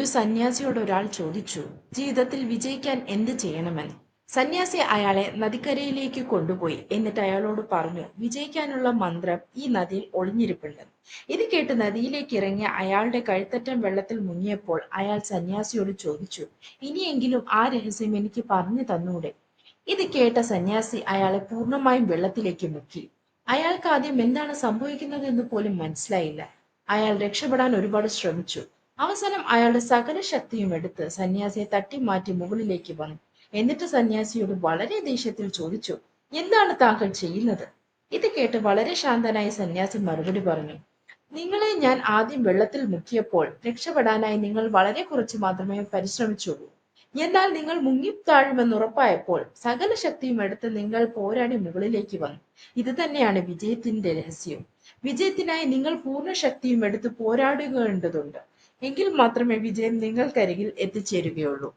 ഒരു സന്യാസിയോട് ഒരാൾ ചോദിച്ചു ജീവിതത്തിൽ വിജയിക്കാൻ എന്ത് ചെയ്യണമെന്ന് സന്യാസി അയാളെ നദിക്കരയിലേക്ക് കൊണ്ടുപോയി. എന്നിട്ട് അയാളോട് പറഞ്ഞു വിജയിക്കാനുള്ള മന്ത്രം ഈ നദിയിൽ ഒളിഞ്ഞിരിപ്പുണ്ട്. ഇത് കേട്ട് നദിയിലേക്ക് ഇറങ്ങിയ അയാളുടെ കഴുത്തറ്റം വെള്ളത്തിൽ മുങ്ങിയപ്പോൾ അയാൾ സന്യാസിയോട് ചോദിച്ചു ഇനിയെങ്കിലും ആ രഹസ്യം എനിക്ക് പറഞ്ഞു തന്നൂടെ? ഇത് കേട്ട സന്യാസി അയാളെ പൂർണമായും വെള്ളത്തിലേക്ക് മുക്കി. അയാൾക്ക് ആദ്യം എന്താണ് സംഭവിക്കുന്നത് എന്ന് പോലും മനസ്സിലായില്ല. അയാൾ രക്ഷപ്പെടാൻ ഒരുപാട് ശ്രമിച്ചു. അവസാനം അയാളുടെ സകല ശക്തിയും എടുത്ത് സന്യാസിയെ തട്ടി മാറ്റി മുകളിലേക്ക് വന്നു. എന്നിട്ട് സന്യാസിയോട് വളരെ ദേഷ്യത്തിൽ ചോദിച്ചു എന്താണ് താങ്കൾ ചെയ്യുന്നത്? ഇത് കേട്ട് വളരെ ശാന്തനായി സന്യാസി മറുപടി പറഞ്ഞു നിങ്ങളെ ഞാൻ ആദ്യം വെള്ളത്തിൽ മുക്കിയപ്പോൾ രക്ഷപ്പെടാനായി നിങ്ങൾ വളരെ കുറച്ച് മാത്രമേ പരിശ്രമിച്ചുള്ളൂ. എന്നാൽ നിങ്ങൾ മുങ്ങിത്താഴുമെന്ന് ഉറപ്പായപ്പോൾ സകല ശക്തിയും എടുത്ത് നിങ്ങൾ പോരാടി മുകളിലേക്ക് വന്നു. ഇത് തന്നെയാണ് വിജയത്തിന്റെ രഹസ്യം. വിജയത്തിനായി നിങ്ങൾ പൂർണ ശക്തിയും എടുത്ത് പോരാടുകേണ്ടതുണ്ട്. എങ്കിൽ മാത്രമേ വിജയം നിങ്ങൾക്കരികിൽ എത്തിച്ചേരുകയുള്ളൂ.